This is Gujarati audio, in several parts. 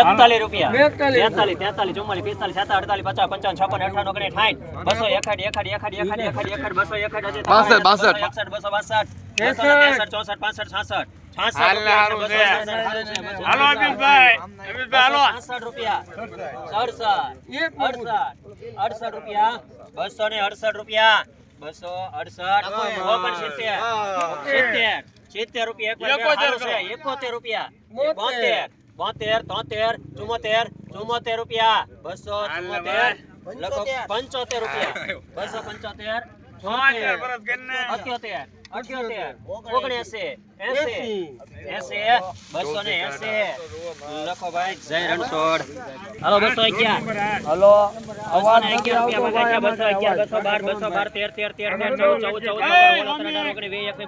એકતાલીસ રૂપિયા. બેતાલીસ. તેતાલીસ ચુમ્માલીસ પિસ્તાલીસ છેતાલીસ અડતાલીસ પચાસ પંચાવન છપ્પન અઠાણું ઓગણીસ સાઠ. બસો એકાઠ એકાઠ એકાઠ એકાઠ એકાઠ એકાઠ બસો એકાઠ હજી બાસઠ, બાસઠ. એકસઠ બસો બાસઠ બસો ને ત્રેસઠ ચોસઠ પાંસઠ છાસઠ. બસો અડસઠ અડસઠ અડસઠ રૂપિયા. બસો ને અડસઠ રૂપિયા. બસો અડસઠ ઓગણસિત્તેર સિત્તેર. સિત્તેર. રૂપિયા એકોતેર રૂપિયા. બોતેર. બોતેર તોતેર ચુમોતેર ચુમોતેર રૂપિયા. બસો ચુમોતેર પંચોતેર. રૂપિયા. બસો પંચોતેર. છોતેર કરીને અઠ્યોતેર ઓગણએસી. એસી. એસી. બસો ને એસી. લખો ભાઈ. જય રણછોડ. હાલો બસો અગિયાર. હલો. બસો અગિયાર રૂપિયા બસો અગિયાર બસો બાર બસો બાર તેર તેર તેર તેર ચૌદ ચૌદ ચૌદ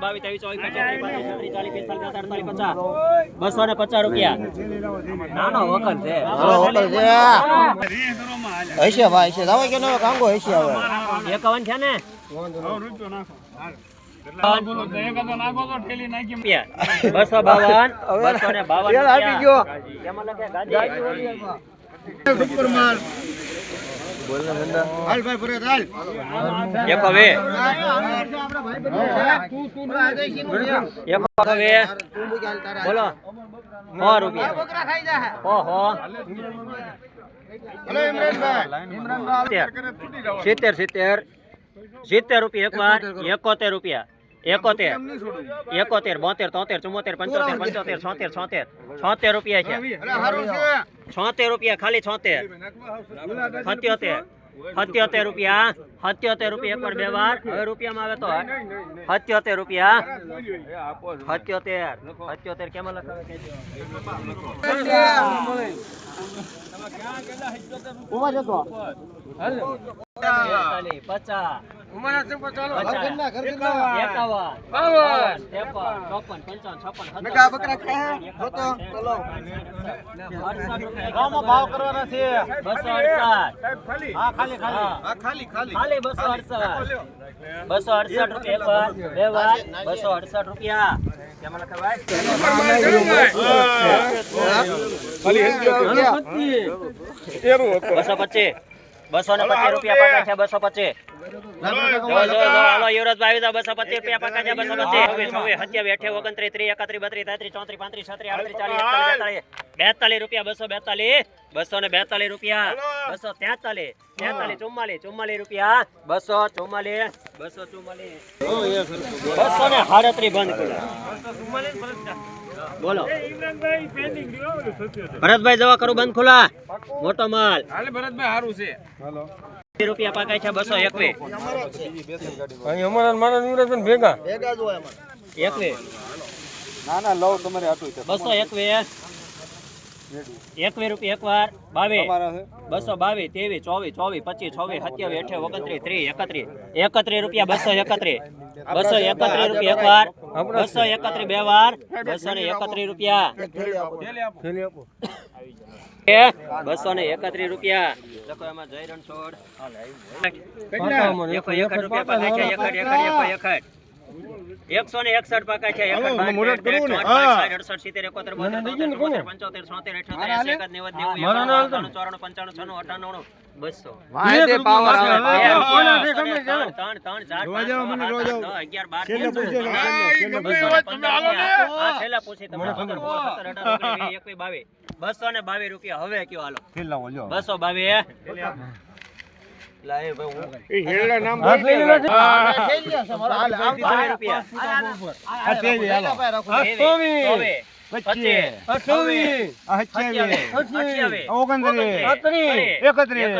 બાવીસ, ત્રેવીસ, ચોવીસ, પચીસ, ચાલીસ, પિસ્તાલીસ, અડતાલીસ, પચાસ. બસો ને પચાસ રૂપિયા. નાનો વખત છે. હશે ભાઈ હશે. તમે કે કાંગો હશે હવે. એકાવન છે ને? રૂપિયો નાખો બોલો સિત્તેર સિત્તેર સિત્તેર રૂપિયા એક વાર એકોતેર રૂપિયા. એકોતેર એકોતેર બોતેર તોતેર ચુમ્મોતેર પંચોતેર પંચોતેર છોતેર છોતેર છોતેર રૂપિયા છે. છોતેર રૂપિયા ખાલી છોતેર. સત્યોતેર સત્યોતેર રૂપિયા સત્યોતેર રૂપિયા એક વાર બે વાર. હવે રૂપિયામાં આવે તો સત્યોતેર રૂપિયા. સત્યોતેર સત્યોતેર કેમ લખાવે પચાસ. ભાવ કરવાના છે. બસો અડસઠ. હા ખાલી ખાલી. હા. હા ખાલી ખાલી. ખાલી બસો અડસઠ. રૂપિયા બે વાર બસો અડસઠ રૂપિયા. કેમાં બસો પચીસ. બસો ને પચીસ રૂપિયા પાકા છે બસો પચીસ. હાલો યુવરાજભાઈ આવી જાઓ બસો પચીસ રૂપિયા પાકા છે બસો પચીસ. છવ્વીસ છવ્વીસ સત્યાવીસ અઠ્યાવીસ ઓગણત્રીસ ત્રીસ એકત્રીસ બત્રીસ તેત્રીસ ચોત્રીસ પાંત્રીસ છત્રીસ આડત્રીસ ચાલીસ બેતાલીસ રૂપિયા બસો બેતાલીસ બસો ને બેતાલીસ રૂપિયા બસો તેતાલીસ તેતાલીસ ચુમ્માલીસ ચુમ્માલીસ રૂપિયા બસો ચુમ્માલીસ બસો ચુમ્માલીસ. બસો ને સાડત્રીસ બંધ કરો. બોલો. ભરતભાઈ જવા કરું બંધ ખુલા. મોટો માલ. ભરતભાઈ સારું છે. રૂપિયા પાકાય છે બસો એકવીસ. ભેગા. જ હોય એકવીસ. ના ના લવ તમારે આટલું છે. બસો એકવીસ. એકવીસ રૂપિયા એકવાર બાવીસ. બસો બાવીસ ત્રેવીસ ચોવીસ ચોવીસ પચીસ છવ્વીસ સત્યાવીસ અઠ્યાવીસ ઓગણત્રીસ ત્રીસ એકત્રીસ. એકત્રીસ રૂપિયા બસો એકત્રીસ. બસો એકત્રીસ રૂપિયા એકવાર બસો એકત્રીસ બે વાર. બસો ને એકત્રીસ રૂપિયા. બસો ને એકત્રીસ રૂપિયા લખો એમાં જય રણછોડ એકસો ને એકસઠ પાકા છે અડસઠ, સિત્તેર, એકોતેર, પંચોતેર, સોતેર અઠ્યોતેર, એંસી, એકાદ, નેવું, નેવું, ચોરાણું, પંચાણું, બસો બાવીસ. બસો ને બાવીસ રૂપિયા હવે કયો હાલો બસો બાવીસ બાવીસ સત્યાવીસ, અઠ્યાવીસ, ઓગણત્રીસ, ત્રીસ, એકત્રીસ,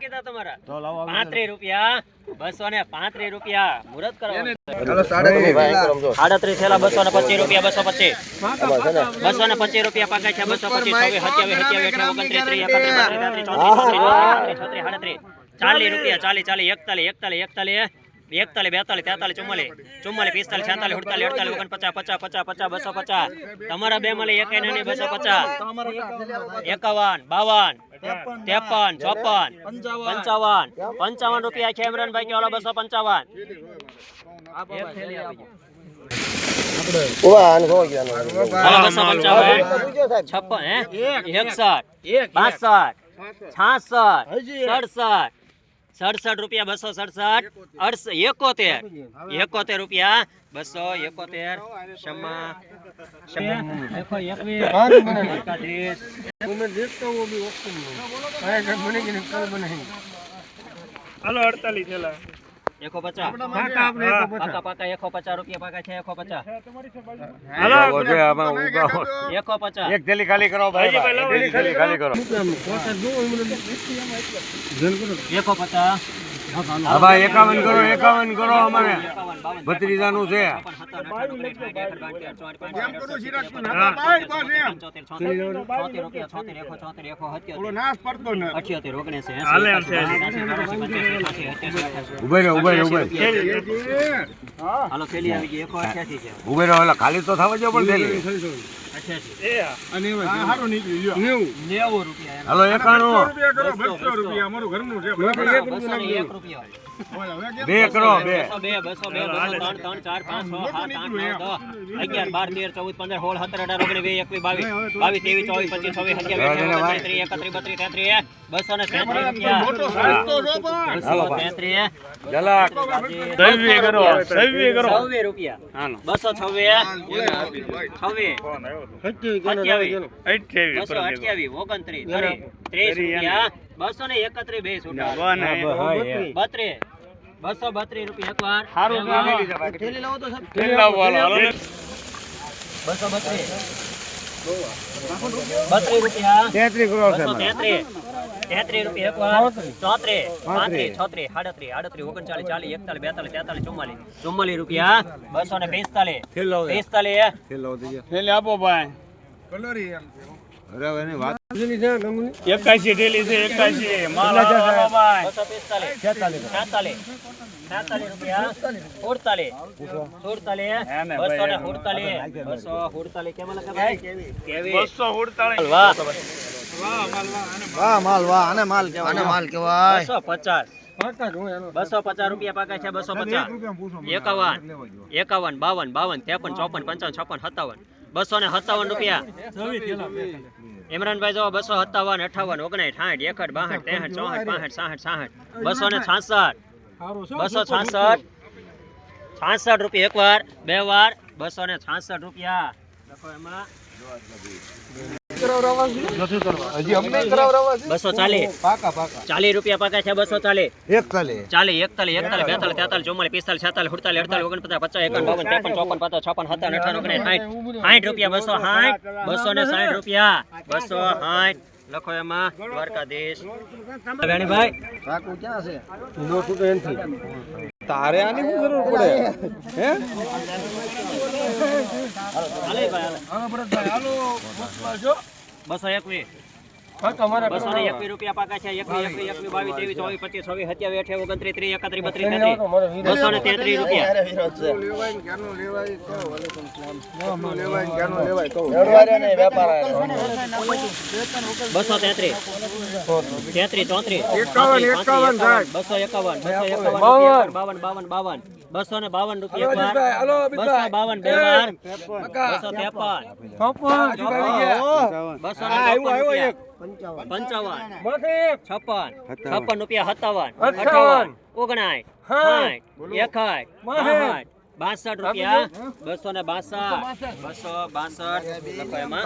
કીધા તમારા. પાંત્રીસ કીધા તમારા રૂપિયા. બસો ને પાંત્રીસ રૂપિયા. મુહૂર્ત કરો. આડત્રીસ થેલા બસો ને પચીસ રૂપિયા બસો પચીસ. બસો ને પચીસ રૂપિયા પાકા છે બસો પચીસ સત્યાવીસ સત્યાવીસ અઠ્યાવીસ ઓગણત્રીસ ત્રીસ એકત્રીસ બત્રીસ તેત્રીસ ચોત્રીસ પાંત્રીસ, છત્રીસ સાડત્રીસ ચાલીસ રૂપિયા ચાલીસ ચાલીસ એકતાલીસ એકતાલીસ એકતાલીસ એકતાલીસ બેતાલીસ તેતાલીસ ચુમ્માલીસ. ચુમ્માલીસ પિસ્તાલીસ છેતાલીસ અડતાલીસ અડતાલીસ ઓગણ પચાસ પચાસ પચાસ પચાસ બસો પચાસ. તમારા બે મળે એક બસો પચાસ. એકાવન બાવન. ત્રેપન. ચોપન. પંચાવન. પંચાવન. રૂપિયા છે ઇમરાનભાઈ કેવાલો બસો પંચાવન. છપ્પન એકસઠ બાસઠ છાસઠ સડસઠ સડસઠ રૂપિયા બસો સડસઠ. અડસ એકોતેર. એકોતેર રૂપિયા. બસો એકોતેર. ક્ષમા. હાલો અડતાલીસ થેલા એકો પચાસ. પાકા પાકા એકો પચાસ રૂપિયા પાકા છે એકો પચાસ. હાલો એકો પચાસ. એક થેલી ખાલી કરો ભાઈ થેલી ખાલી કરો. એકો પચાસ. હા ભાઈ એકાવન કરો એકાવન કરો અમારે ભત્રીજાનું છે. ઉભે ઉભે ઉભે. હાલો થેલી આવી ગઈ એકો અઠ્યાસી છે. ઉભેરો એટલે ખાલી તો થવા જો પણ થેલી. હાલો એકાણું. બસો, બસો. બસો ને બે કરો બે બસો બે. બસો ત્રણ ત્રણ ચાર પાંચ છ સાત આઠ અગિયાર બાર તેર ચૌદ પંદર સોળ સત્તર અઢાર ઓગણીસ વીસ એકવીસ બાવીસ. બાવીસ ત્રેવીસ ચોવીસ પચીસ છવ્વીસ ઓગણત્રીસ ત્રીસ એકત્રીસ બત્રીસ તેત્રીસ બસો ને તેત્રીસ બસો તેત્રીસ કરો છવ્વી કરો. છવ્વીસ રૂપિયા. બસો છવ્વી છવ્વી અઠ્યાવી બસો અઠ્યાવી ઓગણત્રીસ. ત્રીસ રૂપિયા બસો ને એકત્રીસ બે છૂટા. બત્રીસ. બસો બત્રીસ રૂપિયા એક વાર. સારું બે વાર. બસો બત્રીસ. બત્રીસ. રૂપિયા. તેત્રીસ કરો છે તેત્રીસ. તેત્રીસ રૂપિયા એક વાર. ચોત્રીસ. પાંત્રીસ. છત્રીસ સાડત્રીસ આડત્રીસ ઓગણચાલીસ ચાલીસ એકતાલીસ બેતાલીસ તેતાલીસ ચુમ્માલીસ. ચુમ્માલીસ રૂપિયા. બસો ને પિસ્તાલીસ. પિસ્તાલીસ. આપો ભાઈ. એકાશી થેલી છે એકાશી. માલ બસો પિસ્તાલીસ. છેતાલીસ છેતાલીસ. રૂપિયા. સુડતાલીસ. સુડતાલીસ. બસો ને સુડતાલીસ. બસો સુડતાલીસ કેમાં લખે બસો ઉડતાલીસ વાહ વાહ માલ વાહ આને માલ કહેવાય. આને માલ બસો પચાસ. બસો પચાસ રૂપિયા પાકા છે બસો પચાસ. એકાવન. એકાવન બાવન બાવન ત્રેપન ચોપન પંચાવન છપ્પન સત્તાવન. બસો ને સત્તાવન રૂપિયા. ઇમરાનભાઈ જો બસો સત્તાવન અઠાવન ઓગણીસ સાઠ એકઠ બાસઠ ત્રેસઠ ચોસઠ પાસઠ સાઠ સાઠ બસો ને છાસઠ. બસો છાસઠ. છાસઠ રૂપિયા એક વાર બે વાર. બસો ને છાસઠ રૂપિયા. લખો એમાં. બસો ને સાઠ રૂપિયા. બસો સાઠ લખો એમાં દ્વારકાધીશ. વેણીભાઈ ક્યાં છે? તારે આની શું જરૂર પડે હે બસ એક. બસો તેત્રીસ. તેત્રીસ રૂપિયા. બસો ચોત્રીસ. એકાવન બસો એકાવન બસો એકાવન બાવન બાવન બાવન. બસો ને બાવન રૂપિયા બસો બાવન બે વાર બસો ત્રેપન બસો પંચાવન. છપ્પન. છપ્પન રૂપિયા સત્તાવન. અઠાવન ઓગણાઠ સાઠ. એકાઠ. બાસઠ. બાસઠ રૂપિયા. બસો ને બાસઠ. બસો બાસઠ. એમાં.